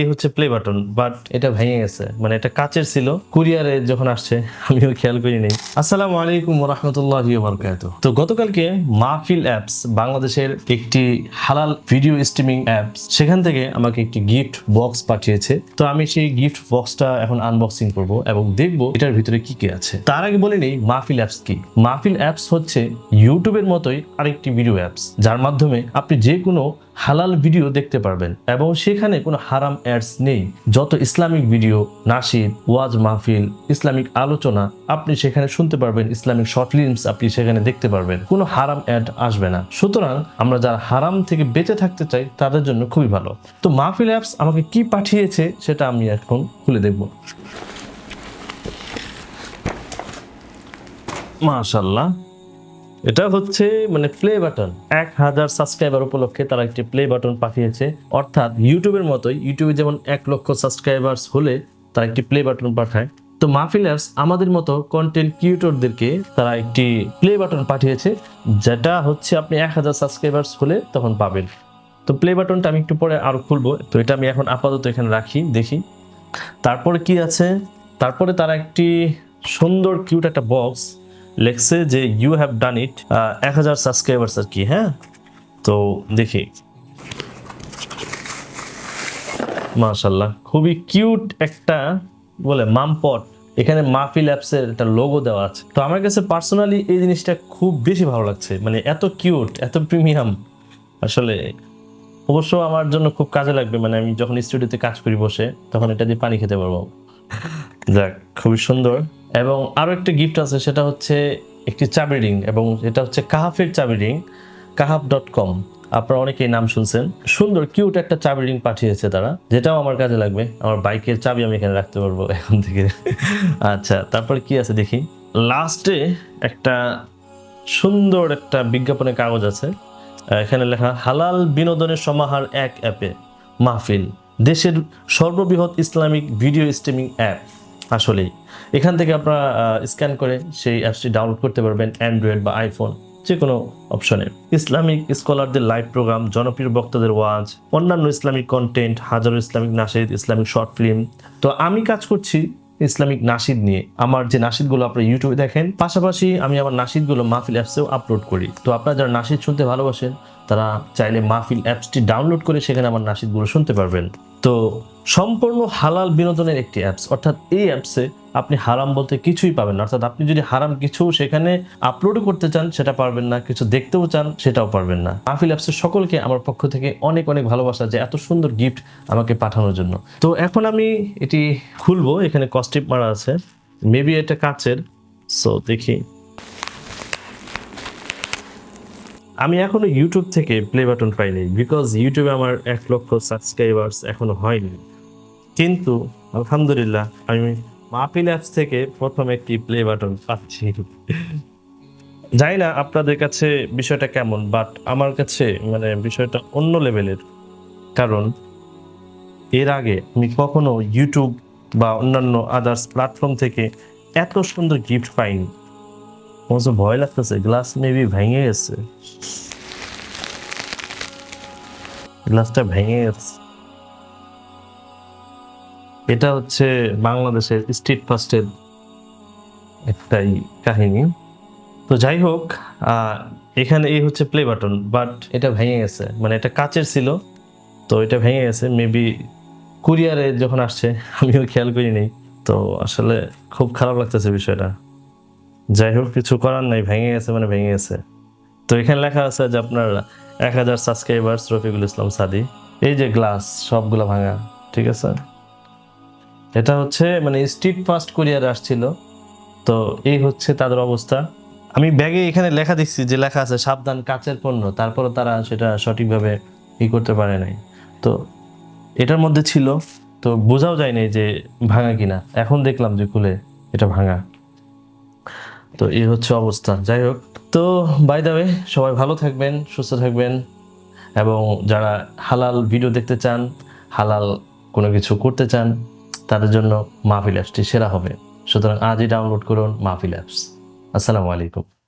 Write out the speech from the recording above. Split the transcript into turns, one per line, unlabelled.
এই হচ্ছে play button but এটা ভেঙে গেছে। মানে এটা কাচের ছিল। কুরিয়ারে যখন আসছে আমিও খেয়াল করি নেই। আসসালামু আলাইকুম রহমতুল্লাহ বরকাত তো গতকালকে মাহফিল অ্যাপস বাংলাদেশের একটি হালাল ভিডিও স্ট্রিমিং অ্যাপস সেখান থেকে আমাকে একটি গিফট বক্স পাঠিয়েছে। তো আমি সেই গিফট বক্সটা এখন আনবক্সিং করব এবং দেখব এটার ভিতরে কি কি আছে। তার আগে বলে নেই মাহফিল অ্যাপস কি। মাহফিল অ্যাপস হচ্ছে ইউটিউবের মতোই আরেকটি ভিডিও অ্যাপস যার মাধ্যমে আপনি যে কোনো হালাল ভিডিও দেখতে পারবেন এবং সেখানে কোনো হারাম অ্যাডস নেই। যত ইসলামিক ভিডিও নাসিদ ওয়াজ মাহফিল, ইসলামিক আলোচনা আপনি সেখানে শুনতে পারবেন, ইসলামিক শর্ট ফিল্মস আপনি সেখানে দেখতে পারবেন। কোনো হারাম অ্যাড আসবে না। সুতরাং আমরা যারা হারাম থেকে বেঁচে থাকতে চাই, তাদের জন্য খুবই ভালো। তো মাহফিল অ্যাপস আমাকে কি পাঠিয়েছে সেটা আমি এখন খুলে দেখব। মাশাল্লাহ এটা হচ্ছে মানে প্লে বাটন এক হাজার সাবস্ক্রাইবার উপলক্ষে তারা একটি প্লে বাটন পাঠিয়েছে। অর্থাৎ ইউটিউবের মতোই ইউটিউবে যেমন এক লক্ষ সাবস্ক্রাইবার্স হলে তারা একটি প্লে বাটন পাঠায়। তো মাহফিল অ্যাপস আমাদের মতো কন্টেন্ট ক্রিয়েটরদেরকে তারা একটি প্লে বাটন পাঠিয়েছে, যেটা হচ্ছে আপনি এক হাজার সাবস্ক্রাইবার্স হলে তখন পাবেন। তো প্লে বাটনটা আমি একটু পরে আরও খুলবো। তো এটা আমি এখন আপাতত এখানে রাখি, দেখি। তারপরে কি আছে? তারপরে তারা একটি সুন্দর কিউট একটা বক্স লেখছে যে ইউ হ্যাভ ডান ইট এক হাজার সাবস্ক্রাইবার্স আর কি হ্যাঁ? তো দেখি। মাশাল্লাহ খুবই কিউট একটা, বলে, মামপট। এখানে মাহফিল অ্যাপসের একটা লোগো দেওয়া আছে। তো আমার কাছে পার্সোনালি এই জিনিসটা খুব বেশি ভালো লাগছে। মানে এত কিউট এত প্রিমিয়াম আসলে অবশ্য আমার জন্য খুব কাজে লাগবে। মানে আমি যখন স্টুডিওতে কাজ করি বসে, তখন এটা দিয়ে পানি খেতে পারব। যাক, খুবই সুন্দর। এবং আরও একটা গিফট আছে, সেটা হচ্ছে একটি চাবি রিং এবং এটা হচ্ছে কাহাফের চাবি রিং কাহাফ ডট কম আপনারা অনেকেই নাম শুনছেন। সুন্দর কিউট একটা চাবি রিং পাঠিয়েছে তারা, যেটাও আমার কাজে লাগবে। আমার বাইকের চাবি আমি এখানে রাখতে পারব এখন থেকে। আচ্ছা তারপরে কি আছে দেখি? লাস্টে একটা সুন্দর একটা বিজ্ঞাপনের কাগজ আছে। এখানে লেখা, হালাল বিনোদনের সমাহার এক অ্যাপে, মাহফিল, দেশের সর্ববৃহৎ ইসলামিক ভিডিও স্ট্রিমিং অ্যাপ। আসলেই। এখান থেকে আপনারা স্ক্যান করে সেই অ্যাপসটি ডাউনলোড করতে পারবেন অ্যান্ড্রয়েড বা আইফোন যে কোনো অপশনে ইসলামিক স্কলারদের লাইভ প্রোগ্রাম জনপ্রিয় বক্তাদের ওয়াজ অন্যান্য ইসলামিক কন্টেন্ট হাজারো ইসলামিক নাসিদ, ইসলামিক শর্ট ফিল্ম তো আমি কাজ করছি ইসলামিক নাসিদ নিয়ে। আমার যে নাসিদগুলো আপনারা ইউটিউবে দেখেন, পাশাপাশি আমি আমার নাসিদগুলো মাহফিল অ্যাপসেও আপলোড করি। তো আপনারা যারা নাসিদ শুনতে ভালোবাসেন, তারা চাইলে মাহফিল অ্যাপসটি ডাউনলোড করে সেখানে আমার নাসিদগুলো শুনতে পারবেন। তো সম্পূর্ণ হালাল বিনোদনের একটি অ্যাপস অর্থাৎ এই অ্যাপসে আপনি হারাম বলতে কিছুই পাবেন না। অর্থাৎ আপনি যদি হারাম কিছু সেখানে আপলোডও করতে চান, সেটা পারবেন না। কিছু দেখতেও চান, সেটাও পারবেন না। মাহফিল অ্যাপসের সকলকে আমার পক্ষ থেকে অনেক অনেক ভালোবাসা যে এত সুন্দর গিফট আমাকে পাঠানোর জন্য। তো এখন আমি এটি খুলবো। এখানে কস্টিপ মারা আছে। মেবি এটা কাচের। সো দেখি। আমি এখনও ইউটিউব থেকে প্লে বাটন পাইনি। বিকজ ইউটিউবে আমার এক লক্ষ সাবস্ক্রাইবার্স এখনও হয়নি। কিন্তু, আলহামদুলিল্লাহ, আমি মাপিল অ্যাপস থেকে প্রথম একটি প্লে বাটন পাচ্ছি। জানি না আপনাদের কাছে বিষয়টা কেমন বাট আমার কাছে মানে বিষয়টা অন্য লেভেলের কারণ, এর আগে আমি কখনো ইউটিউব বা অন্যান্য আদার্স প্ল্যাটফর্ম থেকে এত সুন্দর গিফট পাইনি। আমার ভয় লাগতেছে গ্লাস মেবি ভেঙে গেছে। গ্লাসটা ভেঙে গেছে। এটা হচ্ছে বাংলাদেশের স্ট্রিট ফাস্টের একটাই কাহিনী। তো যাই হোক এখানে এই হচ্ছে প্লে বাটন বাট এটা ভেঙে গেছে। মানে এটা কাচের ছিল, তো এটা ভেঙে গেছে। মেবি কুরিয়ারে যখন আসছে, আমিও খেয়াল করি নেই। তো আসলে খুব খারাপ লাগতেছে বিষয়টা। যাই হোক, কিছু করার নাই, ভেঙে গেছে মানে ভেঙে গেছে। তো এখানে লেখা আছে যে আপনার এক হাজার সাবস্ক্রাইবার্স রফিকুল ইসলাম সাদি। এই যে গ্লাস সবগুলো ভাঙা, ঠিক আছে? এটা হচ্ছে মানে স্ট্রিট ফাস্ট কুরিয়ার আসছিল। তো এই হচ্ছে তাদের অবস্থা। আমি ব্যাগে এখানে লেখা দেখছি যে লেখা আছে, সাবধান, কাচের পণ্য। তারপরে তারা সেটা সঠিকভাবে ই করতে পারে নাই। তো এটার মধ্যে ছিল, তো বোঝাও যায় নাই যে ভাঙা কিনা। এখন দেখলাম যে খুলে এটা ভাঙা। তো এই হচ্ছে অবস্থা। যাই হোক, তো বাই দ্য ওয়ে সবাই ভালো থাকবেন, সুস্থ থাকবেন। এবং যারা হালাল ভিডিও দেখতে চান, হালাল কোনো কিছু করতে চান তাদের জন্য মাহফিল অ্যাপসটি সেরা হবে। সুতরাং আজই ডাউনলোড করুন মাহফিল অ্যাপস আসসালামু আলাইকুম।